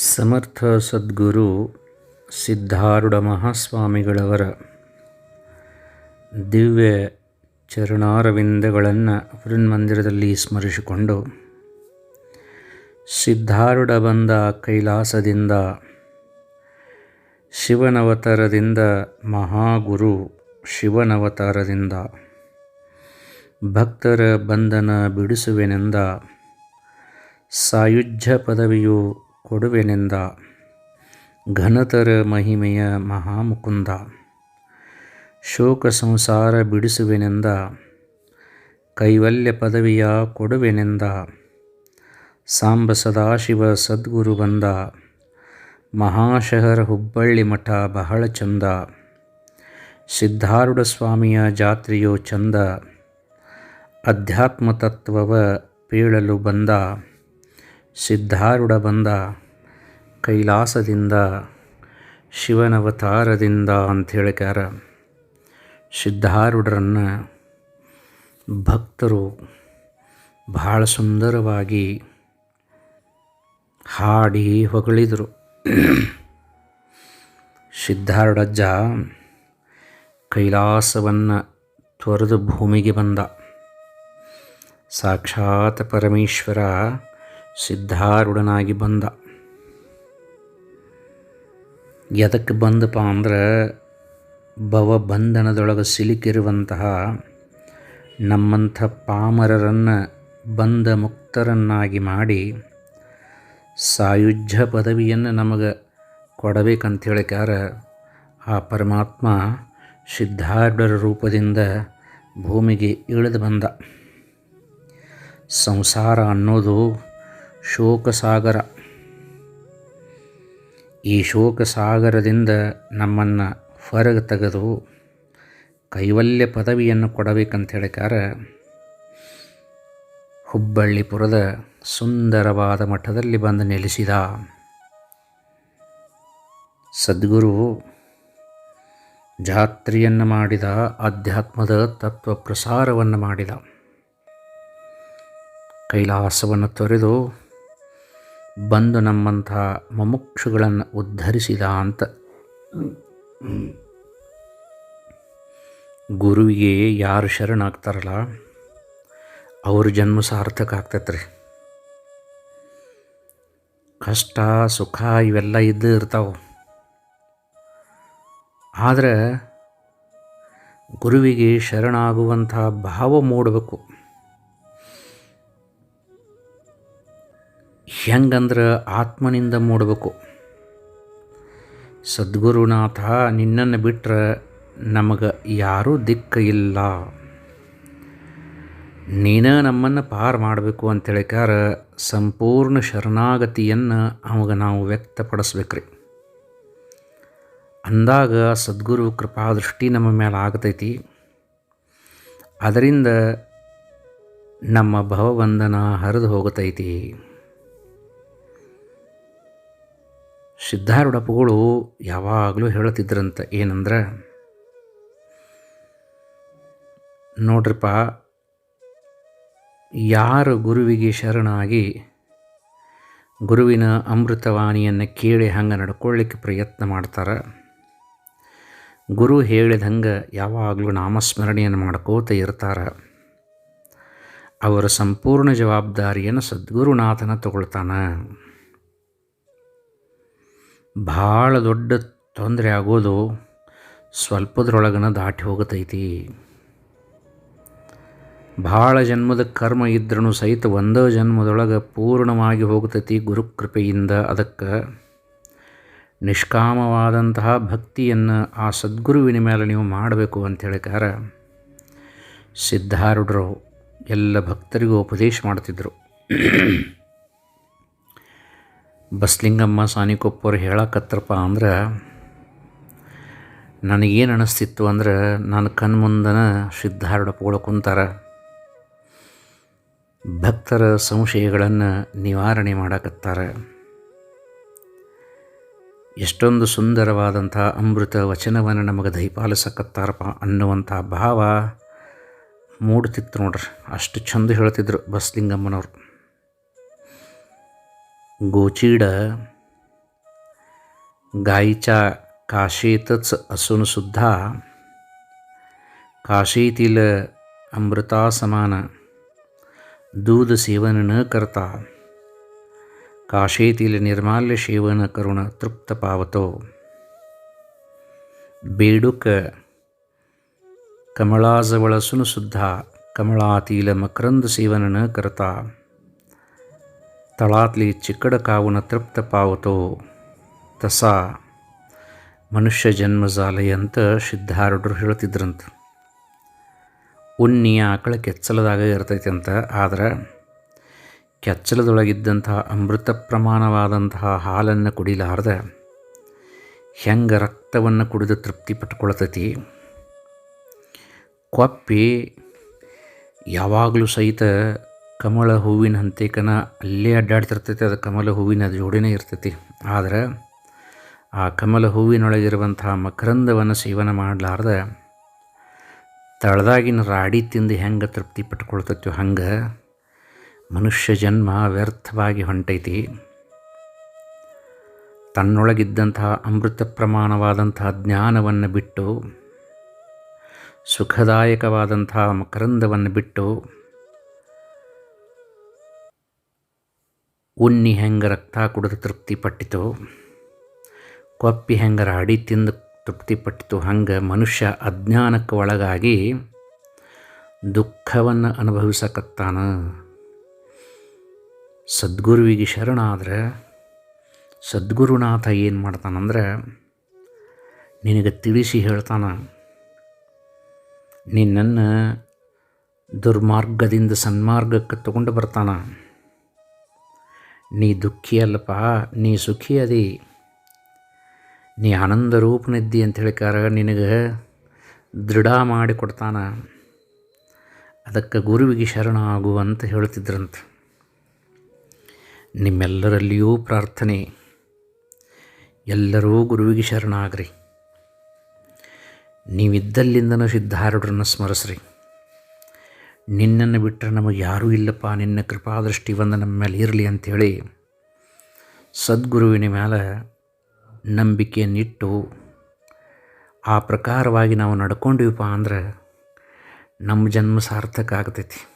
ಸಮರ್ಥ ಸದ್ಗುರು ಸಿದ್ಧಾರೂಢ ಮಹಾಸ್ವಾಮಿಗಳವರ ದಿವ್ಯ ಚರಣಾರವಿಂದಗಳನ್ನು ಮಂದಿರದಲ್ಲಿ ಸ್ಮರಿಸಿಕೊಂಡು ಸಿದ್ಧಾರೂಢ ಬಂದ ಕೈಲಾಸದಿಂದ ಶಿವನವತಾರದಿಂದ ಮಹಾಗುರು ಶಿವನವತಾರದಿಂದ ಭಕ್ತರ ಬಂಧನ ಬಿಡಿಸುವೆನೆಂದ ಸಾಯುಜ್ಯ ಪದವಿಯು ಕೊಡುವೆನೆಂದ. ಘನತರ ಮಹಿಮೆಯ ಮಹಾಮುಕುಂದ. ಶೋಕ ಸಂಸಾರ ಬಿಡಿಸುವೆನೆಂದ. ಕೈವಲ್ಯ ಪದವಿಯ ಕೊಡುವೆನೆಂದ. ಸಾಂಬ ಸದಾಶಿವ ಸದ್ಗುರು ಬಂದ. ಮಹಾಶಹರ ಹುಬ್ಬಳ್ಳಿ ಮಠ ಬಹಳ ಚಂದ. ಸಿದ್ಧಾರೂಢ ಸ್ವಾಮಿಯ ಜಾತ್ರೆಯೋ ಚಂದ. ಅಧ್ಯಾತ್ಮ ತತ್ವವ ಪೇಳಲು ಬಂದ. ಸಿದ್ಧಾರೂಢ ಬಂದ ಕೈಲಾಸದಿಂದ, ಶಿವನವತಾರದಿಂದ ಅಂತ ಹೇಳಿಕಾರ ಸಿದ್ಧಾರೂಢರನ್ನು ಭಕ್ತರು ಬಹಳ ಸುಂದರವಾಗಿ ಹಾಡಿ ಹೊಗಳಿದರು. ಸಿದ್ಧಾರೂಢಜ್ಜ ಕೈಲಾಸವನ್ನು ತೊರೆದು ಭೂಮಿಗೆ ಬಂದ. ಸಾಕ್ಷಾತ್ ಪರಮೇಶ್ವರ ಸಿದ್ಧಾರೂಢನಾಗಿ ಬಂದ. ಎದಕ್ಕೆ ಬಂದಪ್ಪ ಅಂದ್ರೆ ಭವಬಂಧನದೊಳಗೆ ಸಿಲುಕಿರುವಂತಹ ನಮ್ಮಂಥ ಪಾಮರರನ್ನು ಬಂಧ ಮುಕ್ತರನ್ನಾಗಿ ಮಾಡಿ ಸಾಯುಜ್ಯ ಪದವಿಯನ್ನು ನಮಗೆ ಕೊಡಬೇಕಂತ ಹೇಳಿಕಾರ ಆ ಪರಮಾತ್ಮ ಸಿದ್ಧಾರ್ಢರ ರೂಪದಿಂದ ಭೂಮಿಗೆ ಇಳಿದು ಬಂದ. ಸಂಸಾರ ಅನ್ನೋದು ಶೋಕಸಾಗರ. ಈ ಶೋಕಸಾಗರದಿಂದ ನಮ್ಮನ್ನು ಹೊರಗೆ ತೆಗೆದು ಕೈವಲ್ಯ ಪದವಿಯನ್ನು ಕೊಡಬೇಕಂತ ಹೇಳಿಕಾರ ಹುಬ್ಬಳ್ಳಿಪುರದ ಸುಂದರವಾದ ಮಠದಲ್ಲಿ ಬಂದು ನೆಲೆಸಿದ ಸದ್ಗುರು ಜಾತ್ರೆಯನ್ನು ಮಾಡಿದ ಅಧ್ಯಾತ್ಮದ ತತ್ವ ಪ್ರಸಾರವನ್ನು ಮಾಡಿದ, ಕೈಲಾಸವನ್ನು ತೊರೆದು ಬಂದು ನಮ್ಮಂಥ ಮುಮುಕ್ಷುಗಳನ್ನು ಉದ್ಧರಿಸಿದ ಅಂತ. ಗುರುವಿಗೆ ಯಾರು ಶರಣಾಗ್ತಾರಲ್ಲ, ಅವ್ರ ಜನ್ಮ ಸಾರ್ಥಕ ಆಗ್ತೈತೆ ಕಷ್ಟ, ಸುಖ ಇವೆಲ್ಲ ಇದ್ದು ಇರ್ತಾವೆ. ಆದರೆ ಗುರುವಿಗೆ ಶರಣಾಗುವಂಥ ಭಾವ ಮೂಡಬೇಕು. ಹೆಂಗಂದ್ರೆ ಆತ್ಮನಿಂದ ಮೂಡಬೇಕು? ಸದ್ಗುರುನಾಥ, ನಿನ್ನನ್ನು ಬಿಟ್ಟರೆ ನಮಗೆ ಯಾರೂ ದಿಕ್ಕ ಇಲ್ಲ. ನೀನ ನಮ್ಮನ್ನು ಪಾರು ಮಾಡಬೇಕು ಅಂತೇಳಿಕಾರ ಸಂಪೂರ್ಣ ಶರಣಾಗತಿಯನ್ನು ಅವಾಗ ನಾವು ವ್ಯಕ್ತಪಡಿಸ್ಬೇಕ್ರಿ. ಅಂದಾಗ ಸದ್ಗುರು ಕೃಪಾದೃಷ್ಟಿ ನಮ್ಮ ಮೇಲೆ ಆಗತೈತಿ. ಅದರಿಂದ ನಮ್ಮ ಭವಬಂಧನ ಹರಿದು ಹೋಗತೈತಿ. ಸಿದ್ಧಾರೂಢಪ್ಪಗಳು ಯಾವಾಗಲೂ ಹೇಳುತ್ತಿದ್ರಂತ ಏನಂದ್ರೆ, ನೋಡ್ರಿಪ್ಪ, ಯಾರು ಗುರುವಿಗೆ ಶರಣಾಗಿ ಗುರುವಿನ ಅಮೃತವಾಣಿಯನ್ನು ಕೇಳಿ ಹಂಗೆ ನಡ್ಕೊಳ್ಳಿಕ್ಕೆ ಪ್ರಯತ್ನ ಮಾಡ್ತಾರೆ, ಗುರು ಹೇಳಿದಂಗೆ ಯಾವಾಗಲೂ ನಾಮಸ್ಮರಣೆಯನ್ನು ಮಾಡ್ಕೋತ ಇರ್ತಾರೆ, ಅವರ ಸಂಪೂರ್ಣ ಜವಾಬ್ದಾರಿಯನ್ನು ಸದ್ಗುರುನಾಥನ ತಗೊಳ್ತಾನೆ. ಭಾಳ ದೊಡ್ಡ ತೊಂದರೆ ಆಗೋದು ಸ್ವಲ್ಪದ್ರೊಳಗನ ದಾಟಿ ಹೋಗತೈತಿ. ಭಾಳ ಜನ್ಮದ ಕರ್ಮ ಇದ್ರೂ ಸಹಿತ ಒಂದೇ ಜನ್ಮದೊಳಗೆ ಪೂರ್ಣವಾಗಿ ಹೋಗ್ತೈತಿ ಗುರುಕೃಪೆಯಿಂದ. ಅದಕ್ಕೆ ನಿಷ್ಕಾಮವಾದಂತಹ ಭಕ್ತಿಯನ್ನು ಆ ಸದ್ಗುರುವಿನ ಮೇಲೆ ನೀವು ಮಾಡಬೇಕು ಅಂತ ಹೇಳಿಕಾರ ಸಿದ್ಧಾರೂಢರು ಎಲ್ಲ ಭಕ್ತರಿಗೂ ಉಪದೇಶ ಮಾಡ್ತಿದ್ದರು ಬಸ್ಲಿಂಗಮ್ಮ ಸಾನಿಕೊಪ್ಪರು ಹೇಳಕತ್ತರಪ್ಪ ಅಂದ್ರೆ, ನನಗೇನು ಅನ್ನಿಸ್ತಿತ್ತು ಅಂದ್ರೆ ನನ್ನ ಕಣ್ಮುಂದನ ಸಿದ್ಧಾರೂಢಪ್ಪಗಳು ಕುಂತಾರ. ಭಕ್ತರ ಸಂಶಯಗಳನ್ನು ನಿವಾರಣೆ ಮಾಡಕತ್ತಾರೆ. ಎಷ್ಟೊಂದು ಸುಂದರವಾದಂಥ ಅಮೃತ ವಚನವನ್ನು ನಮಗೆ ದಯಪಾಲಿಸಕತ್ತಾರಪ್ಪ ಅನ್ನುವಂಥ ಭಾವ ಮೂಡ್ತಿತ್ತು ನೋಡ್ರಿ. ಅಷ್ಟು ಚಂದ ಹೇಳ್ತಿದ್ರು ಬಸ್ಲಿಂಗಮ್ಮನವ್ರು. गोचिड गाईच्या काशेतच असूनसुद्धा काशीतील अमृतासमान दूध सेवन न करता काशेतील निर्माल्य सेवन करून तृप्त पावतो. बेडूक कमळाजवळ असूनसुद्धा कमळातील मकरंद सेवन न करता तळातली चिकड कावून तृप्त पावतो तसा ಮನುಷ್ಯ ಜನ್ಮ ಜಾಲೆ ಅಂತ ಸಿದ್ಧಾರೂಢರು ಹೇಳ್ತಿದ್ರಂತ ಉಣ್ಣಿ ಆಕಳ ಕೆಚ್ಚಲದಾಗ ಇರ್ತೈತಿ ಅಂತ ಆದ್ರೆ ಕೆಚ್ಚಲದೊಳಗಿದ್ದಂತಹ ಅಮೃತ ಪ್ರಮಾಣವಾದಂತಹ ಹಾಲನ್ನು ಕುಡಿಲಾರ್ದೆ ಹೆಂಗೆ ರಕ್ತವನ್ನು ಕುಡಿದು ತೃಪ್ತಿ ಪಟ್ಕೊಳ್ತೈತಿ ಕೊಪ್ಪಿ ಯಾವಾಗಲೂ ಸಹಿತ ಕಮಲ ಹೂವಿನ ಹಂತೇಕನ ಅಲ್ಲೇ ಅಡ್ಡಾಡ್ತಿರ್ತೈತಿ, ಅದು ಕಮಲ ಹೂವಿನ ಜೋಡಿನೇ ಇರ್ತೈತಿ. ಆದರೆ ಆ ಕಮಲ ಹೂವಿನೊಳಗಿರುವಂತಹ ಮಕರಂದವನ್ನು ಸೇವನೆ ಮಾಡಲಾರ್ದ ತಳದಾಗಿನ ರಾಡಿ ತಿಂದು ಹೆಂಗೆ ತೃಪ್ತಿ ಪಟ್ಕೊಳ್ತೈತೋ ಹಂಗೆ ಮನುಷ್ಯ ಜನ್ಮ ವ್ಯರ್ಥವಾಗಿ ಹೊಂಟೈತಿ. ತನ್ನೊಳಗಿದ್ದಂತಹ ಅಮೃತ ಪ್ರಮಾಣವಾದಂತಹ ಜ್ಞಾನವನ್ನು ಬಿಟ್ಟು, ಸುಖದಾಯಕವಾದಂತಹ ಮಕರಂದವನ್ನು ಬಿಟ್ಟು ಉಣ್ಣಿ ಹೆಂಗೆ ರಕ್ತ ಕುಡಿದು ತೃಪ್ತಿ ಪಟ್ಟಿತು, ಕೊಪ್ಪಿ ಹೆಂಗೆ ರಾಡಿ ತಿಂದು ತೃಪ್ತಿ ಪಟ್ಟಿತು, ಹಂಗೆ ಮನುಷ್ಯ ಅಜ್ಞಾನಕ್ಕೆ ಒಳಗಾಗಿ ದುಃಖವನ್ನು ಅನುಭವಿಸಕತ್ತಾನ. ಸದ್ಗುರುವಿಗೆ ಶರಣಾದರೆ ಸದ್ಗುರುನಾಥ ಏನು ಮಾಡ್ತಾನಂದ್ರೆ, ನಿನಗೆ ತಿಳಿಸಿ ಹೇಳ್ತಾನ, ನಿನ್ನನ್ನು ದುರ್ಮಾರ್ಗದಿಂದ ಸನ್ಮಾರ್ಗಕ್ಕೆ ತಗೊಂಡು ಬರ್ತಾನ. ನೀ ದುಃಖಿ ಅಲ್ಲಪ್ಪ, ನೀ ಸುಖಿ ಅದಿ. ನೀ ಆನಂದ ರೂಪನಿದ್ದಿ ಅಂತ ಹೇಳಿಕಾರ ನಿನಗೆ ದೃಢ ಮಾಡಿ ಕೊಡ್ತಾನ. ಅದಕ್ಕೆ ಗುರುವಿಗೆ ಶರಣ ಆಗುವಂತ ಹೇಳ್ತಿದ್ರಂತ. ನಿಮ್ಮೆಲ್ಲರಲ್ಲಿಯೂ ಪ್ರಾರ್ಥನೆ. ಎಲ್ಲರೂ ಗುರುವಿಗೆ ಶರಣ ಆಗ್ರಿ ನೀವಿದ್ದಲ್ಲಿಂದನೂ ಸಿದ್ಧಾರೂಢರನ್ನು ಸ್ಮರಿಸ್ರಿ. ನಿನ್ನನ್ನು ಬಿಟ್ಟರೆ ನಮಗೆ ಯಾರೂ ಇಲ್ಲಪ್ಪ. ನಿನ್ನ ಕೃಪಾದೃಷ್ಟಿ ಬಂದು ನಮ್ಮ ಮೇಲೆ ಇರಲಿ ಅಂಥೇಳಿ ಸದ್ಗುರುವಿನ ಮೇಲೆ ನಂಬಿಕೆಯನ್ನಿಟ್ಟು ಆ ಪ್ರಕಾರವಾಗಿ ನಾವು ನಡ್ಕೊಂಡಿವಪ್ಪ ಅಂದ್ರೆ ನಮ್ಮ ಜನ್ಮ ಸಾರ್ಥಕ ಆಗ್ತೈತಿ.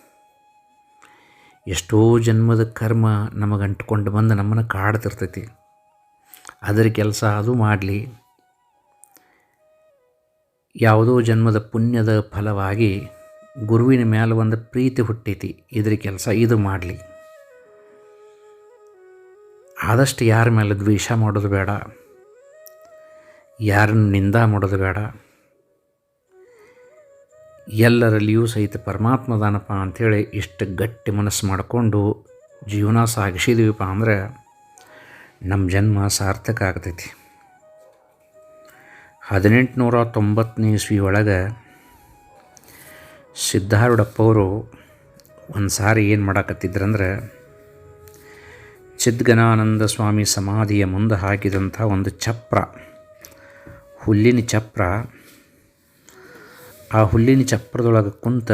ಎಷ್ಟೋ ಜನ್ಮದ ಕರ್ಮ ನಮಗೆ ಅಂಟ್ಕೊಂಡು ಬಂದು ನಮ್ಮನ್ನು ಕಾಡ್ತಿರ್ತೈತಿ. ಅದರ ಕೆಲಸ ಅದು ಮಾಡಲಿ. ಯಾವುದೋ ಜನ್ಮದ ಪುಣ್ಯದ ಫಲವಾಗಿ ಗುರುವಿನ ಮೇಲೆ ಒಂದು ಪ್ರೀತಿ ಹುಟ್ಟೈತಿ. ಇದ್ರ ಕೆಲಸ ಇದು ಮಾಡಲಿ. ಆದಷ್ಟು ಯಾರ ಮೇಲೆ ದ್ವೇಷ ಮಾಡೋದು ಬೇಡ. ಯಾರನ್ನು ನಿಂದ ಮಾಡೋದು ಬೇಡ. ಎಲ್ಲರಲ್ಲಿಯೂ ಸಹಿತ ಪರಮಾತ್ಮದಾನಪ್ಪ ಅಂಥೇಳಿ ಇಷ್ಟು ಗಟ್ಟಿ ಮನಸ್ಸು ಮಾಡಿಕೊಂಡು ಜೀವನ ಸಾಗಿಸಿದೀವಪ್ಪ ಅಂದರೆ ನಮ್ಮ ಜನ್ಮ ಸಾರ್ಥಕ ಆಗ್ತೈತಿ. ಹದಿನೆಂಟುನೂರ ತೊಂಬತ್ತನೇ ಇಸ್ವಿ ಒಳಗೆ ಸಿದ್ಧಾರೂಢಪ್ಪವರು ಒಂದು ಸಾರಿ ಏನು ಮಾಡಾಕತ್ತಿದ್ರಂದ್ರೆ, ಚಿದ್ಗನಾನಂದ ಸ್ವಾಮಿ ಸಮಾಧಿಯ ಮುಂದೆ ಹಾಕಿದಂಥ ಒಂದು ಚಪ್ರ, ಹುಲ್ಲಿನ ಚಪ್ರ. ಆ ಹುಲ್ಲಿನ ಚಪ್ರದೊಳಗೆ ಕುಂತ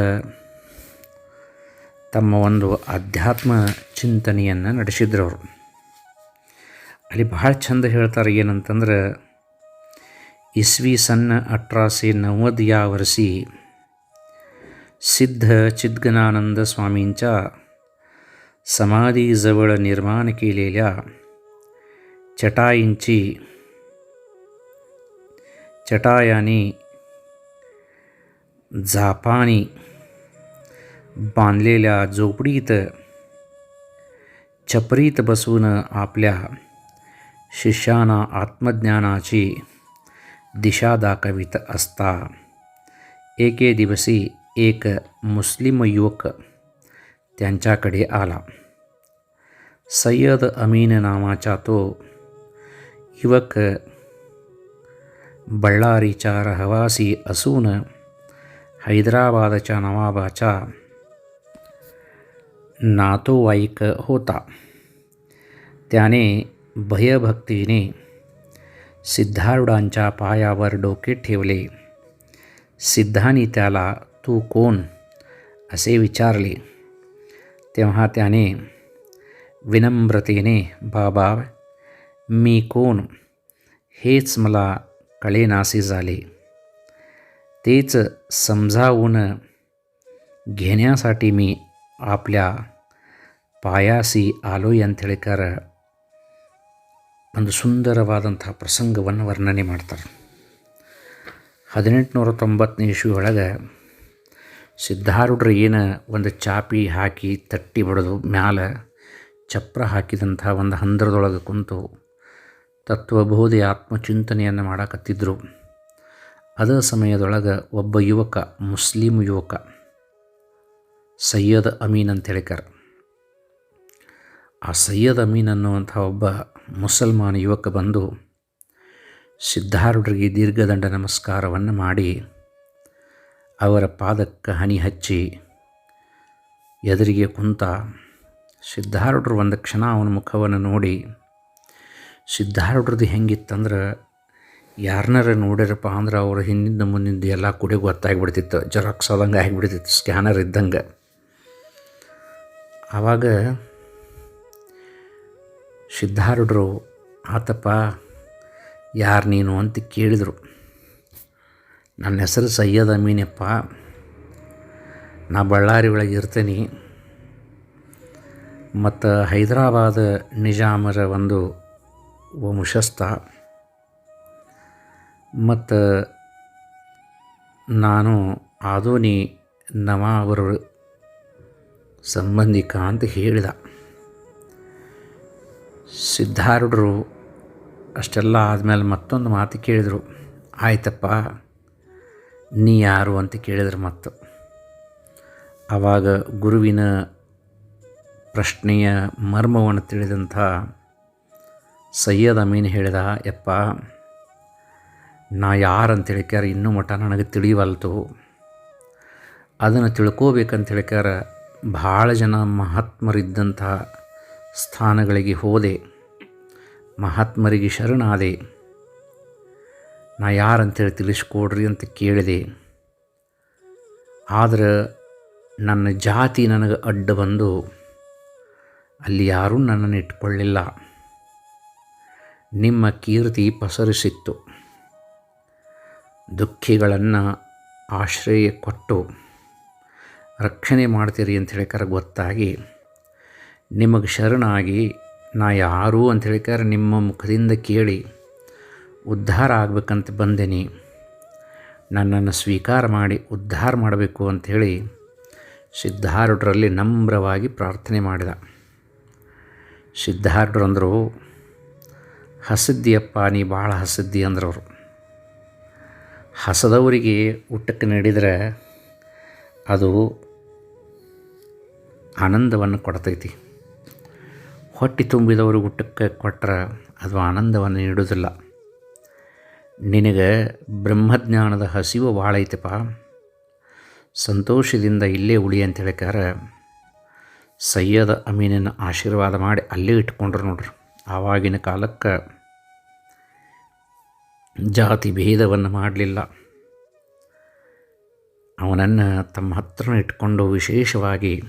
ತಮ್ಮ ಒಂದು ಅಧ್ಯಾತ್ಮ ಚಿಂತನೆಯನ್ನು ನಡೆಸಿದ್ರು ಅವರು ಅಲ್ಲಿ ಭಾಳ ಚಂದ ಹೇಳ್ತಾರೆ ಏನಂತಂದ್ರೆ, ಇಸ್ವಿ ಸನ್ನ ಅಟ್ರಾಸಿ ನವದಿಯ ವರ್ಷಿ सिद्ध चिद्गनानंद स्वामींच्या समाधीजवळ निर्माण केलेल्या चटाईंची चटायाने झापानी बांधलेल्या झोपडीत छपरीत बसून आपल्या शिष्यांना आत्मज्ञानाची दिशा दाखवित असता. एके दिवशी एक मुस्लिम युवक त्यांच्याकडे आला. सय्यद अमीन नावाचा तो युवक बळ्ळारीचा रहवासी असून हैदराबादच्या नवाबाचा नातोवाईक होता. त्याने भयभक्तीने सिद्धारूढांच्या पायावर डोके ठेवले. सिद्धानी त्याला तू कोण असे विचारले तेव्हा त्याने विनम्रतेने बाबा मी कोण हेच मला कळेनासे झाले तेच समजावून घेण्यासाठी मी आपल्या ಪಾಯಾಸಿ ಆಲೋಯ್ ಅಂತ ಹೇಳಿಕಾರ ಒಂದು ಸುಂದರವಾದಂಥ ಪ್ರಸಂಗವನ್ನು ವರ್ಣನೆ ಮಾಡ್ತಾರೆ ಹದಿನೆಂಟುನೂರ ತೊಂಬತ್ತನೇ ಇಸ್ವಿ ಒಳಗೆ ಸಿದ್ಧಾರೂಢರು ಏನು ಒಂದು ಚಾಪಿ ಹಾಕಿ ತಟ್ಟಿ ಬಡಿದು ಮ್ಯಾಲೆ ಚಪ್ರ ಹಾಕಿದಂಥ ಒಂದು ಹಂದರದೊಳಗೆ ಕುಂತು ತತ್ವಬೋಧಿ ಆತ್ಮಚಿಂತನೆಯನ್ನು ಮಾಡಕತ್ತಿದ್ದರು ಅದೇ ಸಮಯದೊಳಗೆ ಒಬ್ಬ ಯುವಕ, ಮುಸ್ಲಿಂ ಯುವಕ, ಸೈಯದ್ ಅಮೀನ್ ಅಂತ ಹೇಳಿಕಾರ ಆ ಸೈಯದ್ ಅಮೀನ್ ಅನ್ನುವಂಥ ಒಬ್ಬ ಮುಸಲ್ಮಾನ ಯುವಕ ಬಂದು ಸಿದ್ಧಾರೂಢರಿಗೆ ದೀರ್ಘದಂಡ ನಮಸ್ಕಾರವನ್ನು ಮಾಡಿ ಅವರ ಪಾದಕ್ಕೆ ಹನಿ ಹಚ್ಚಿ ಎದುರಿಗೆ ಕುಂತ ಸಿದ್ಧಾರೂಢರು ಒಂದು ಕ್ಷಣ ಅವನ ಮುಖವನ್ನು ನೋಡಿ, ಸಿದ್ಧಾರೂಢರದ್ದು ಹೆಂಗಿತ್ತಂದ್ರೆ ಯಾರನ್ನಾರ ನೋಡ್ಯಾರಪ್ಪ ಅಂದ್ರೆ ಅವ್ರ ಹಿಂದಿಂದ ಮುಂದಿಂದ ಎಲ್ಲ ಕುಡಿ ಗೊತ್ತಾಗಿಬಿಡ್ತಿತ್ತು ಜೆರಾಕ್ಸ್ ಆದಂಗೆ ಆಗಿಬಿಡ್ತಿತ್ತು, ಸ್ಕ್ಯಾನರ್ ಇದ್ದಂಗೆ. ಆವಾಗ ಸಿದ್ಧಾರೂಢರು, ಆತಪ್ಪ, ಯಾರು ನೀನು ಅಂತ ಕೇಳಿದರು. ನನ್ನ ಹೆಸರು ಸೈಯದ್ ಅಮೀನಪ್ಪ. ನಾ ಬಳ್ಳಾರಿ ಒಳಗೆ ಇರ್ತೀನಿ. ಮತ್ತು ಹೈದರಾಬಾದ್ ನಿಜಾಮರ ಒಂದು ವಂಶಸ್ಥ ಮತ್ತು ನಾನು ಆದೋನಿ ಅವರ ಸಂಬಂಧಿಕ ಅಂತ ಹೇಳಿದ. ಸಿದ್ಧಾರೂಢರು ಅಷ್ಟೆಲ್ಲ ಆದಮೇಲೆ ಮತ್ತೊಂದು ಮಾತು ಕೇಳಿದರು. ಆಯ್ತಪ್ಪ. ನೀ ಯಾರು ಅಂತ ಕೇಳಿದ್ರು ಮತ್ತು ಆವಾಗ ಗುರುವಿನ ಪ್ರಶ್ನೆಯ ಮರ್ಮವನ್ನು ತಿಳಿದಂಥ ಸೈಯದ್ ಅಮೀನ್ ಹೇಳಿದ, ಯಪ್ಪ, ನಾ ಅಂತ ಹೇಳಿಕ್ಯಾರ ಇನ್ನೂ ಮಠ ನನಗೆ ತಿಳಿವಲ್ತು. ಅದನ್ನು ತಿಳ್ಕೋಬೇಕಂತ ಹೇಳಿಕಾರ ಭಾಳ ಜನ ಮಹಾತ್ಮರಿದ್ದಂಥ ಸ್ಥಾನಗಳಿಗೆ ಹೋದೆ. ಮಹಾತ್ಮರಿಗೆ ಶರಣಾದೆ. ನಾ ಯಾರಂತೇಳಿ ತಿಳಿಸ್ಕೊಡ್ರಿ ಅಂತ ಕೇಳಿದೆ. ಆದರೆ ನನ್ನ ಜಾತಿ ನನಗೆ ಅಡ್ಡ ಬಂದು ಅಲ್ಲಿ ಯಾರೂ ನನ್ನನ್ನು ಇಟ್ಕೊಳ್ಳಿಲ್ಲ. ನಿಮ್ಮ ಕೀರ್ತಿ ಪಸರಿಸಿತ್ತು. ದುಃಖಿಗಳನ್ನು ಆಶ್ರಯ ಕೊಟ್ಟು ರಕ್ಷಣೆ ಮಾಡ್ತೀರಿ ಅಂತ ಕರೆ ಗೊತ್ತಾಗಿ ನಿಮಗೆ ಶರಣಾಗಿ ನಾ ಯಾರು ಅಂತ ಹೇಳಿಕಾರ ನಿಮ್ಮ ಮುಖದಿಂದ ಕೇಳಿ ಉದ್ಧಾರ ಆಗಬೇಕಂತ ಬಂದೇನಿ. ನನ್ನನ್ನು ಸ್ವೀಕಾರ ಮಾಡಿ ಉದ್ಧಾರ ಮಾಡಬೇಕು ಅಂಥೇಳಿ ಸಿದ್ಧಾರೂಢರಲ್ಲಿ ನಮ್ರವಾಗಿ ಪ್ರಾರ್ಥನೆ ಮಾಡಿದ. ಸಿದ್ಧಾರೂಢರು ಅಂದರು, ಹಸದ್ದಿಯಪ್ಪ, ನೀ ಭಾಳ ಹಸಿದ್ದಿ ಅಂದ್ರವರು. ಹಸದವರಿಗೆ ಊಟಕ್ಕೆ ನೀಡಿದರೆ ಅದು ಆನಂದವನ್ನು ಕೊಡ್ತೈತಿ. ಹೊಟ್ಟೆ ತುಂಬಿದವರು ಊಟಕ್ಕೆ ಕೊಟ್ಟರೆ ಅದು ಆನಂದವನ್ನು ನೀಡೋದಿಲ್ಲ ನಿನಗೆ ಬ್ರಹ್ಮಜ್ಞಾನದ ಹಸಿವು ಭಾಳ ಐತಪ್ಪ. ಸಂತೋಷದಿಂದ ಇಲ್ಲೇ ಉಳಿ ಅಂತ ಹೇಳಿಕಾರ ಸೈಯದ ಅಮೀನನ ಆಶೀರ್ವಾದ ಮಾಡಿ ಅಲ್ಲೇ ಇಟ್ಕೊಂಡ್ರು ನೋಡ್ರಿ. ಆವಾಗಿನ ಕಾಲಕ್ಕೆ ಜಾತಿ ಭೇದವನ್ನು ಮಾಡಲಿಲ್ಲ. ಅವನನ್ನು ತಮ್ಮ ಹತ್ರ ಇಟ್ಕೊಂಡು ವಿಶೇಷವಾಗಿ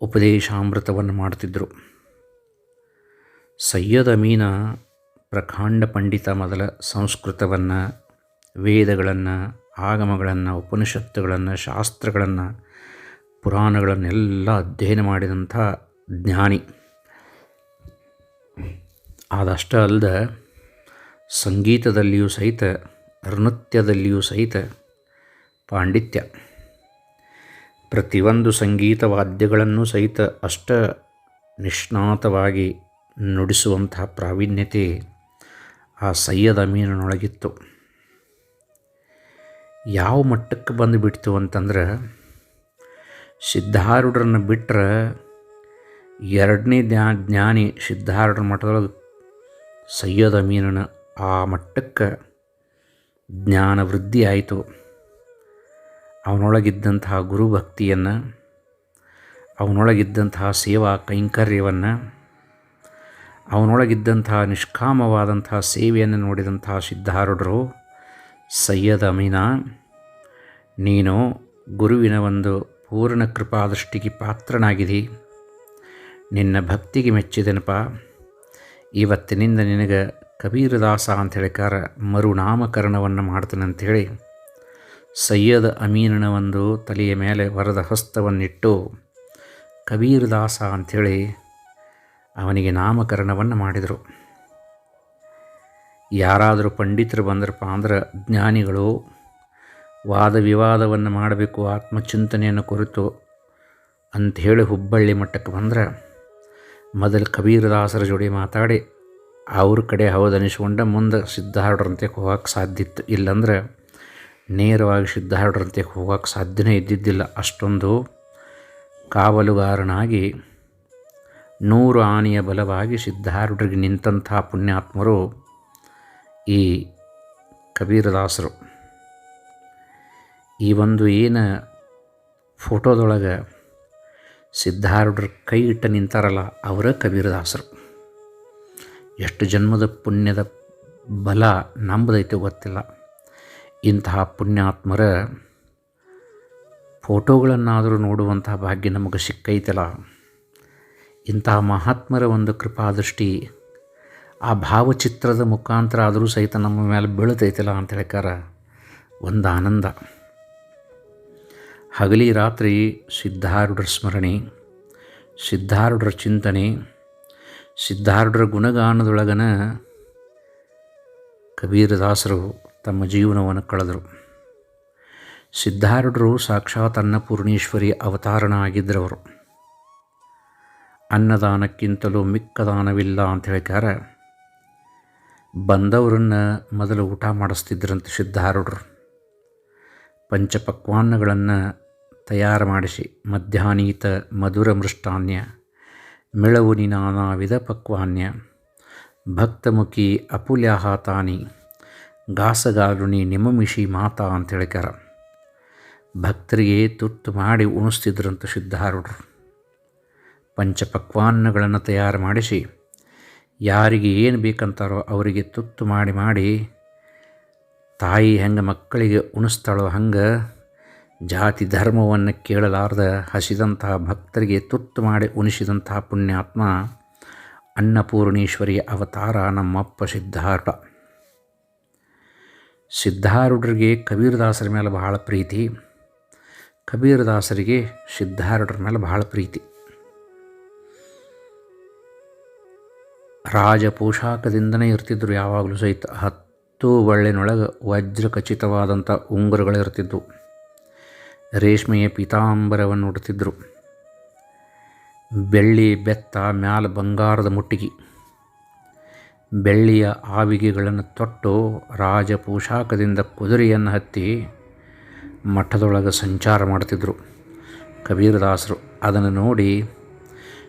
ಉಪದೇಶಾಮೃತವನ್ನು ಮಾಡ್ತಿದ್ದರು ಸೈಯದ ಅಮೀನ ಪ್ರಖಾಂಡ ಪಂಡಿತ ಮೊದಲ ಸಂಸ್ಕೃತವನ್ನು, ವೇದಗಳನ್ನು, ಆಗಮಗಳನ್ನು, ಉಪನಿಷತ್ತುಗಳನ್ನು, ಶಾಸ್ತ್ರಗಳನ್ನು, ಪುರಾಣಗಳನ್ನೆಲ್ಲ ಅಧ್ಯಯನ ಮಾಡಿದಂಥ ಜ್ಞಾನಿ. ಆದಷ್ಟೇ ಅಲ್ಲದೆ ಸಂಗೀತದಲ್ಲಿಯೂ ಸಹಿತ, ನೃತ್ಯದಲ್ಲಿಯೂ ಸಹಿತ ಪಾಂಡಿತ್ಯ. ಪ್ರತಿಯೊಂದು ಸಂಗೀತ ವಾದ್ಯಗಳನ್ನು ಸಹಿತ ಅಷ್ಟ ನಿಷ್ಣಾತವಾಗಿ ನುಡಿಸುವಂತಹ ಪ್ರಾವೀಣ್ಯತೆ ಆ ಸೈಯದ ಅಮೀನನೊಳಗಿತ್ತು ಯಾವ ಮಟ್ಟಕ್ಕೆ ಬಂದು ಬಿಡ್ತು ಅಂತಂದ್ರೆ, ಸಿದ್ಧಾರೂಢರನ್ನು ಬಿಟ್ಟರೆ ಎರಡನೇ ಜ್ಞಾ, ಜ್ಞಾನಿ ಸಿದ್ಧಾರೂಢರ ಮಠದೊಳಗೆ ಸೈಯದ ಅಮೀನನ ಆ ಮಟ್ಟಕ್ಕೆ ಜ್ಞಾನ ವೃದ್ಧಿ ಆಯಿತು. ಅವನೊಳಗಿದ್ದಂತಹ ಗುರುಭಕ್ತಿಯನ್ನು, ಅವನೊಳಗಿದ್ದಂತಹ ಸೇವಾ ಕೈಂಕರ್ಯವನ್ನು ಅವನೊಳಗಿದ್ದಂತಹ ನಿಷ್ಕಾಮವಾದಂತಹ ಸೇವೆಯನ್ನು ನೋಡಿದಂತಹ ಸಿದ್ಧಾರೂಢರು, ಸೈಯದ್ ಅಮೀನ, ನೀನು ಗುರುವಿನ ಒಂದು ಪೂರ್ಣ ಕೃಪಾದೃಷ್ಟಿಗೆ ಪಾತ್ರನಾಗಿದೆ. ನಿನ್ನ ಭಕ್ತಿಗೆ ಮೆಚ್ಚಿದನಪ್ಪ ಇವತ್ತಿನಿಂದ ನಿನಗೆ ಕಬೀರದಾಸ ಅಂಥೇಳಿಕಾರ ಮರುನಾಮಕರಣವನ್ನು ಮಾಡ್ತಾನೆ ಅಂಥೇಳಿ ಸೈಯದ್ ಅಮೀನನ ಒಂದು ತಲೆಯ ಮೇಲೆ ವರದ ಹಸ್ತವನ್ನಿಟ್ಟು, ಕಬೀರದಾಸ ಅಂಥೇಳಿ ಅವನಿಗೆ ನಾಮಕರಣವನ್ನು ಮಾಡಿದರು. ಯಾರಾದರೂ ಪಂಡಿತರು ಬಂದ್ರಪ್ಪ ಅಂದ್ರೆ ಜ್ಞಾನಿಗಳು ವಾದ ವಿವಾದವನ್ನು ಮಾಡಬೇಕು, ಆತ್ಮಚಿಂತನೆಯನ್ನು ಕುರಿತು ಅಂಥೇಳಿ ಹುಬ್ಬಳ್ಳಿ ಮಟ್ಟಕ್ಕೆ ಬಂದರೆ ಮೊದಲು ಕಬೀರದಾಸರ ಜೋಡಿ ಮಾತಾಡಿ, ಅವ್ರ ಕಡೆ ಹೌದನಿಸ್ಕೊಂಡ ಮುಂದೆ ಸಿದ್ಧಾರ್ಢರಂತೆ ಹೋಗೋಕ್ಕೆ ಸಾಧ್ಯ ಇತ್ತು ಇಲ್ಲಂದ್ರೆ ನೇರವಾಗಿ ಸಿದ್ಧಾರ್ಢರಂತೆ ಹೋಗೋಕ್ಕೆ ಸಾಧ್ಯನೇ ಇದ್ದಿದ್ದಿಲ್ಲ. ಅಷ್ಟೊಂದು ಕಾವಲುಗಾರನಾಗಿ ನೂರು ಆನೆಯ ಬಲವಾಗಿ ಸಿದ್ಧಾರೂಢರಿಗೆ ನಿಂತಹ ಪುಣ್ಯಾತ್ಮರು ಈ ಕಬೀರದಾಸರು. ಈ ಒಂದು ಏನು ಫೋಟೋದೊಳಗೆ ಸಿದ್ಧಾರೂಢರು ಕೈ ಇಟ್ಟು ನಿಂತಾರಲ್ಲ, ಅವರ ಕಬೀರದಾಸರು. ಎಷ್ಟು ಜನ್ಮದ ಪುಣ್ಯದ ಬಲ ನಂಬದೈತೆ ಗೊತ್ತಿಲ್ಲ. ಇಂತಹ ಪುಣ್ಯಾತ್ಮರ ಫೋಟೋಗಳನ್ನಾದರೂ ನೋಡುವಂತಹ ಭಾಗ್ಯ ನಮಗೆ ಸಿಕ್ಕೈತಲ್ಲ. ಇಂತಹ ಮಹಾತ್ಮರ ಒಂದು ಕೃಪಾದೃಷ್ಟಿ ಆ ಭಾವಚಿತ್ರದ ಮುಖಾಂತರ ಆದರೂ ಸಹಿತ ನಮ್ಮ ಮೇಲೆ ಬೀಳ್ತೈತಲ್ಲ ಅಂತ ಹೇಳ್ಕಾರ ಒಂದು ಆನಂದ. ಹಗಲಿ ರಾತ್ರಿ ಸಿದ್ಧಾರೂಢರ ಸ್ಮರಣೆ, ಸಿದ್ಧಾರೂಢರ ಚಿಂತನೆ, ಸಿದ್ಧಾರೂಢರ ಗುಣಗಾನದೊಳಗನ ಕಬೀರದಾಸರು ತಮ್ಮ ಜೀವನವನ್ನು ಕಳೆದರು. ಸಿದ್ಧಾರೂಢರು ಸಾಕ್ಷಾತ್ ಅನ್ನಪೂರ್ಣೇಶ್ವರಿ ಅವತಾರಣ ಆಗಿದ್ದರವರು ಅನ್ನದಾನಕ್ಕಿಂತಲೂ ಮಿಕ್ಕ ದಾನವಿಲ್ಲ ಅಂತ ಹೇಳ್ತಾರೆ ಬಂದವರನ್ನು ಮೊದಲು ಊಟ ಮಾಡಿಸ್ತಿದ್ರಂತ ಸಿದ್ಧಾರೂಢರು ಪಂಚಪಕ್ವಾನ್ನಗಳನ್ನು ತಯಾರು ಮಾಡಿಸಿ ಮಧ್ಯಾಹ್ನೀತ ಮಧುರ ಮೃಷ್ಟಾನ್ಯ, ಮಿಳವುನಿ ನಾನಾ ವಿಧ ಪಕ್ವಾನ್ಯ, ಭಕ್ತಮುಖಿ ಅಪುಲ್ಯಾಹಾತಾನಿ ಗಾಸಗಾಲುನಿ ನಿಮಮಿಷಿ ಮಾತಾ ಅಂತ ಹೇಳ್ಯಾರ ಭಕ್ತರಿಗೆ ತುತ್ತು ಮಾಡಿ ಉಣಿಸ್ತಿದ್ರಂತ ಸಿದ್ಧಾರೂಢರು ಪಂಚಪಕ್ವಾನ್ನಗಳನ್ನು ತಯಾರು ಮಾಡಿಸಿ, ಯಾರಿಗೆ ಏನು ಬೇಕಂತಾರೋ ಅವರಿಗೆ ತುತ್ತು ಮಾಡಿ ಮಾಡಿ, ತಾಯಿ ಹೆಂಗೆ ಮಕ್ಕಳಿಗೆ ಉಣಿಸ್ತಾಳೋ ಹಂಗೆ ಜಾತಿ ಧರ್ಮವನ್ನು ಕೇಳಲಾರ್ದ ಹಸಿದಂತಹ ಭಕ್ತರಿಗೆ ತುತ್ತು ಮಾಡಿ ಉಣಿಸಿದಂತಹ ಪುಣ್ಯಾತ್ಮ ಅನ್ನಪೂರ್ಣೇಶ್ವರಿಯ ಅವತಾರ ನಮ್ಮಪ್ಪ ಸಿದ್ಧಾರ್ಥ. ಸಿದ್ಧಾರೂಢರಿಗೆ ಕಬೀರದಾಸರ ಮೇಲೆ ಬಹಳ ಪ್ರೀತಿ. ಕಬೀರದಾಸರಿಗೆ ಸಿದ್ಧಾರೂಢರ ಮೇಲೆ ಬಹಳ ಪ್ರೀತಿ. ರಾಜ ಪೋಷಾಕದಿಂದನೇ ಇರ್ತಿದ್ರು ಯಾವಾಗಲೂ ಸಹಿತ. ಹತ್ತು ಬಳ್ಳಿನೊಳಗೆ ವಜ್ರ ಖಚಿತವಾದಂಥ ಉಂಗುರಗಳಿರ್ತಿದ್ವು ರೇಷ್ಮೆಯ ಪೀತಾಂಬರವನ್ನು ಉಡ್ತಿದ್ರು. ಬೆಳ್ಳಿ ಬೆತ್ತ ಮ್ಯಾಲ ಬಂಗಾರದ ಮುಟ್ಟಿಗೆ. ಬೆಳ್ಳಿಯ ಆವಿಗೆಗಳನ್ನು ತೊಟ್ಟು ರಾಜ ಪೋಷಾಕದಿಂದ ಕುದುರೆಯನ್ನು ಹತ್ತಿ ಮಠದೊಳಗೆ ಸಂಚಾರ ಮಾಡ್ತಿದ್ದರು ಕಬೀರದಾಸರು ಅದನ್ನು ನೋಡಿ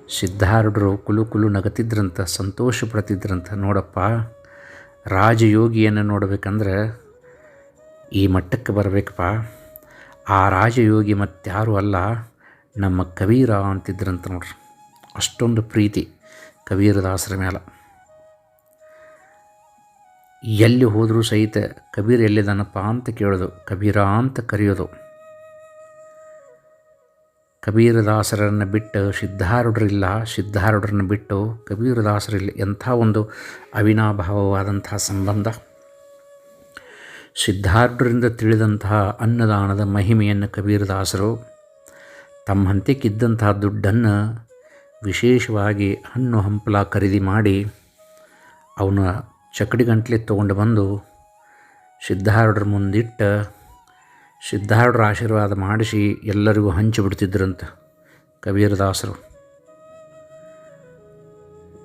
ಸಿದ್ಧಾರೂಢರು ಕುಲು ಕುಲು ನಗತಿದ್ರಂತ, ಸಂತೋಷ ಪಡ್ತಿದ್ರಂತ ನೋಡಪ್ಪ. ರಾಜಯೋಗಿಯನ್ನು ನೋಡಬೇಕಂದ್ರೆ ಈ ಮಟ್ಟಕ್ಕೆ ಬರಬೇಕಪ್ಪ. ಆ ರಾಜಯೋಗಿ ಮತ್ತಾರೂ ಅಲ್ಲ, ನಮ್ಮ ಕಬೀರ ಅಂತಿದ್ರಂತ ನೋಡ್ರಿ. ಅಷ್ಟೊಂದು ಪ್ರೀತಿ ಕಬೀರದಾಸರ ಮೇಲೆ ಎಲ್ಲಿ ಹೋದರೂ ಸಹಿತ ಕಬೀರ್ ಎಲ್ಲಿದ್ದಾನಪ್ಪ ಅಂತ ಕೇಳೋದು, ಕಬೀರ ಅಂತ ಕರೆಯೋದು. ಕಬೀರದಾಸರನ್ನು ಬಿಟ್ಟು ಸಿದ್ಧಾರೂಢರಿಲ್ಲ, ಸಿದ್ಧಾರೂಢರನ್ನು ಬಿಟ್ಟು ಕಬೀರದಾಸರಿಲ್ಲ, ಎಂಥ ಒಂದು ಅವಿನಾಭಾವವಾದಂತಹ ಸಂಬಂಧ? ಸಿದ್ಧಾರ್ಢರಿಂದ ತಿಳಿದಂತಹ ಅನ್ನದಾನದ ಮಹಿಮೆಯನ್ನು ಕಬೀರದಾಸರು, ತಮ್ಮ ಹಂತಕ್ಕಿದ್ದಂತಹ ದುಡ್ಡನ್ನು ವಿಶೇಷವಾಗಿ ಹಣ್ಣು ಹಂಪಲ ಖರೀದಿ ಮಾಡಿ ಅವನ ಚಕಡಿಗಂಟ್ಲೆ ತಗೊಂಡು ತೊಗೊಂಡು ಬಂದು ಸಿದ್ಧಾರೂಢರ ಮುಂದಿಟ್ಟು ಸಿದ್ಧಾರೂಢರ ಆಶೀರ್ವಾದ ಮಾಡಿಸಿ ಎಲ್ಲರಿಗೂ ಹಂಚಿಬಿಡ್ತಿದ್ರಂತ ಕಬೀರದಾಸರು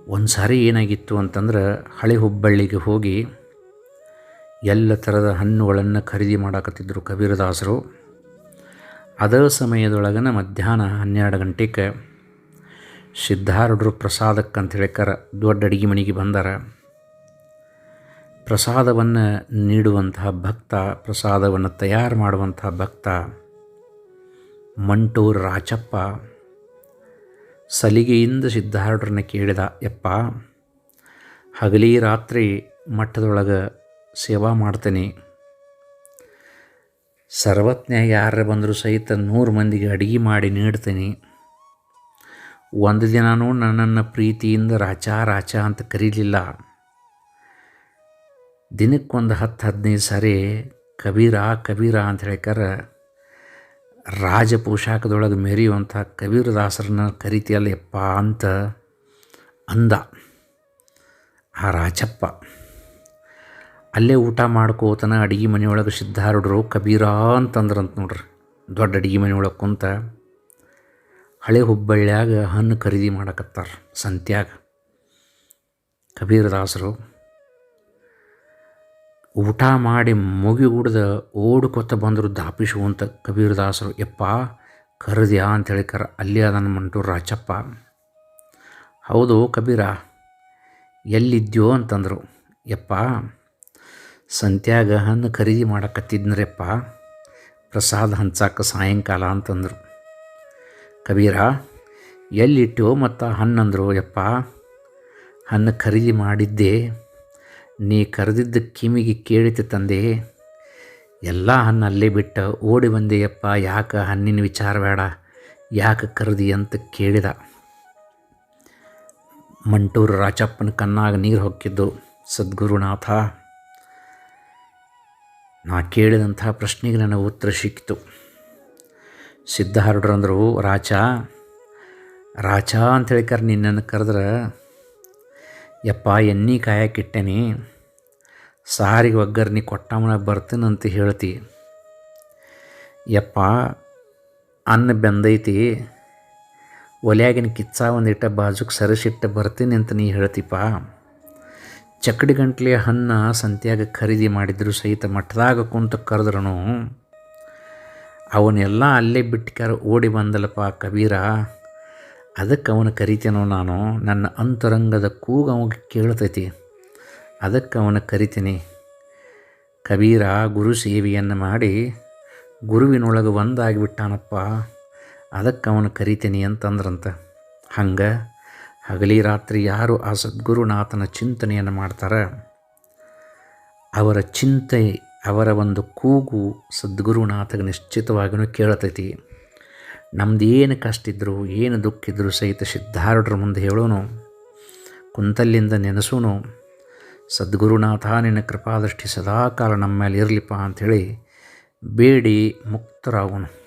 ಒಂದು ಸಾರಿ ಏನಾಗಿತ್ತು ಅಂತಂದ್ರೆ ಹಳೆ ಹುಬ್ಬಳ್ಳಿಗೆ ಹೋಗಿ ಎಲ್ಲ ಥರದ ಹಣ್ಣುಗಳನ್ನು ಖರೀದಿ ಮಾಡಾಕತ್ತಿದ್ದರು ಕಬೀರದಾಸರು ಅದೇ ಸಮಯದೊಳಗನ ಮಧ್ಯಾಹ್ನ ಹನ್ನೆರಡು ಗಂಟೆಗೆ ಸಿದ್ಧಾರೂಢರು ಪ್ರಸಾದಕ್ಕಂತ ಹೇಳ್ಕಾರ ದೊಡ್ಡ ಅಡಿಗೆ ಮನೆಗೆ ಬಂದಾರ. ಪ್ರಸಾದವನ್ನು ನೀಡುವಂತಹ ಭಕ್ತ, ಪ್ರಸಾದವನ್ನು ತಯಾರು ಮಾಡುವಂತಹ ಭಕ್ತ ಮಂಟೂರು ರಾಚಪ್ಪ, ಸಲಿಗೆಯಿಂದ ಸಿದ್ಧಾರೂಢರನ್ನ ಕೇಳಿದ, ಯಪ್ಪ, ಹಗಲಿ ರಾತ್ರಿ ಮಠದೊಳಗೆ ಸೇವಾ ಮಾಡ್ತೇನೆ. ಸರ್ವಜ್ಞ ಯಾರ ಬಂದರೂ ಸಹಿತ ನೂರು ಮಂದಿಗೆ ಅಡುಗೆ ಮಾಡಿ ನೀಡ್ತೀನಿ. ಒಂದು ದಿನವೂ ನನ್ನನ್ನು ಪ್ರೀತಿಯಿಂದ ರಾಚಾ ರಾಚ ಅಂತ ಕರೀಲಿಲ್ಲ. ದಿನಕ್ಕೊಂದು ಹತ್ತು ಹದಿನೈದು ಸಾರಿ ಕಬೀರ ಕಬೀರ ಅಂತ ಹೇಳಿಕಾರ ರಾಜ ಪೋಷಾಕದೊಳಗೆ ಮೆರೆಯುವಂಥ ಕಬೀರದಾಸರನ್ನ ಕರಿತೀಯಲ್ಲಪ್ಪ ಅಂತ ಅಂದ. ಆ ರಾಜಪ್ಪ, ಅಲ್ಲೇ ಊಟ ಮಾಡ್ಕೋತನ ಅಡುಗೆ ಮನೆಯೊಳಗೆ ಸಿದ್ಧಾರೂಢರು ಕಬೀರ ಅಂತಂದ್ರಂತ ನೋಡ್ರಿ. ದೊಡ್ಡ ಅಡುಗೆ ಮನೆಯೊಳಗೆ ಕುಂತ ಹಳೆ ಹುಬ್ಬಳ್ಳಿಯಾಗ ಹಣ್ಣು ಖರೀದಿ ಮಾಡಕತ್ತಾರ ಸಂತ್ಯಾಗ. ಕಬೀರದಾಸರು ಊಟ ಮಾಡಿ ಮುಗಿ ಉಡ್ದ ಓಡ್ಕೊತ ಬಂದರು ದಾಪಿಸು ಅಂತ ಕಬೀರದಾಸರು, ಯಪ್ಪ, ಕರೆದ್ಯಾ ಅಂತೇಳಿ ಕರ, ಅಲ್ಲಿ ಅದನ್ನು ಮಂಟು ರಾಚಪ್ಪ ಹೌದು ಕಬೀರ, ಎಲ್ಲಿದ್ಯೋ ಅಂತಂದರು. ಯಪ್ಪ, ಸಂತ್ಯಾಗ ಹಣ್ಣು ಖರೀದಿ ಮಾಡಕತ್ತಿದ್ನರಪ್ಪ, ಪ್ರಸಾದ ಹಂಚಾಕ ಸಾಯಂಕಾಲ ಅಂತಂದರು. ಕಬೀರ ಎಲ್ಲಿಟ್ಟೋ ಮತ್ತು ಹಣ್ಣಂದರು ಯಪ್ಪ, ಹಣ್ಣು ಖರೀದಿ ಮಾಡಿದ್ದೆ ನೀ ಕರೆದಿದ್ದ ಕಿವಿಗೆ ಕೇಳಿತು ತಂದೆ ಎಲ್ಲ ಹಣ್ಣು ಅಲ್ಲೇ ಬಿಟ್ಟು ಓಡಿ ಬಂದೆಯಪ್ಪ, ಯಾಕೆ ಹಣ್ಣಿನ ವಿಚಾರ ಬೇಡ, ಯಾಕೆ ಕರೆದಿ ಅಂತ ಕೇಳಿದ. ಮಂಟೂರು ರಾಚಪ್ಪನ ಕಣ್ಣಾಗ ನೀರು ಹೊಕ್ಕಿದ್ದು, ಸದ್ಗುರುನಾಥ, ನಾ ಕೇಳಿದಂಥ ಪ್ರಶ್ನೆಗೆ ನನಗೆ ಉತ್ತರ ಸಿಕ್ಕಿತು. ಸಿದ್ಧಾರೂಢರಂದರು ರಾಚ ರಾಚ ಅಂತ ಕರ್ ನಿನ್ನನ್ನು ಕರೆದ್ರೆ, ಯಪ್ಪ ಎಣ್ಣೆ ಕಾಯಕ್ಕಿಟ್ಟೇನಿ ಸಾರಿಗೆ ಒಗ್ಗರ್ನಿ ಕೊಟ್ಟವನ ಬರ್ತೀನಂತ ಹೇಳ್ತಿ. ಯಪ್ಪ, ಅನ್ನ ಬೆಂದೈತಿ, ಒಲ್ಯಾಗಿನ ಕಿಚ್ಚ ಒಂದಿಟ್ಟ ಬಾಜುಕ್ಕೆ ಸರಿಸಿಟ್ಟ ಬರ್ತೀನಿ ಅಂತ ನೀ ಹೇಳ್ತಿಪ್ಪ. ಚಕ್ಕಡಿ ಗಂಟ್ಲೆ ಹಣ್ಣು ಸಂತ್ಯಾಗ ಖರೀದಿ ಮಾಡಿದ್ರು ಸಹಿತ ಮಠದಾಗ ಕುಂತು ಕರೆದ್ರೂ ಅವನ್ನೆಲ್ಲ ಅಲ್ಲೇ ಬಿಟ್ಕಾರ ಓಡಿ ಬಂದಲ್ಲಪ್ಪ ಕಬೀರ. ಅದಕ್ಕೆ ಅವನು ಕರಿತೇನೋ ನಾನು, ನನ್ನ ಅಂತರಂಗದ ಕೂಗು ಅವಾಗ ಕೇಳ್ತೈತಿ. ಅದಕ್ಕೆ ಅವನ ಕರಿತೀನಿ. ಕಬೀರ ಗುರು ಸೇವೆಯನ್ನು ಮಾಡಿ ಗುರುವಿನೊಳಗೆ ಒಂದಾಗಿಬಿಟ್ಟಾನಪ್ಪ ಅದಕ್ಕೆ ಅವನು ಕರಿತೀನಿ ಅಂತಂದ್ರಂತ. ಹಂಗೆ ಹಗಲಿ ರಾತ್ರಿ ಯಾರು ಆ ಸದ್ಗುರುನಾಥನ ಚಿಂತನೆಯನ್ನು ಮಾಡ್ತಾರೆ? ಅವರ ಚಿಂತೆ, ಅವರ ಒಂದು ಕೂಗು ಸದ್ಗುರುನಾಥಗೆ ನಿಶ್ಚಿತವಾಗಿಯೂ ಕೇಳತೈತಿ. ನಮ್ದು ಏನು ಕಷ್ಟ ಇದ್ದರು ಏನು ದುಃಖ ಇದ್ದರೂ ಸಹಿತ ಸಿದ್ಧಾರೂಢರ ಮುಂದೆ ಹೇಳೋನು, ಕುಂತಲ್ಲಿಂದ ನೆನೆಸೋನು. ಸದ್ಗುರುನಾಥ ನಿನ್ನ ಕೃಪಾದೃಷ್ಟಿ ಸದಾಕಾಲ ನಮ್ಮ ಮೇಲೆ ಇರಲಿಪ್ಪ ಅಂಥೇಳಿ ಬೇಡಿ ಮುಕ್ತರಾಗೋನು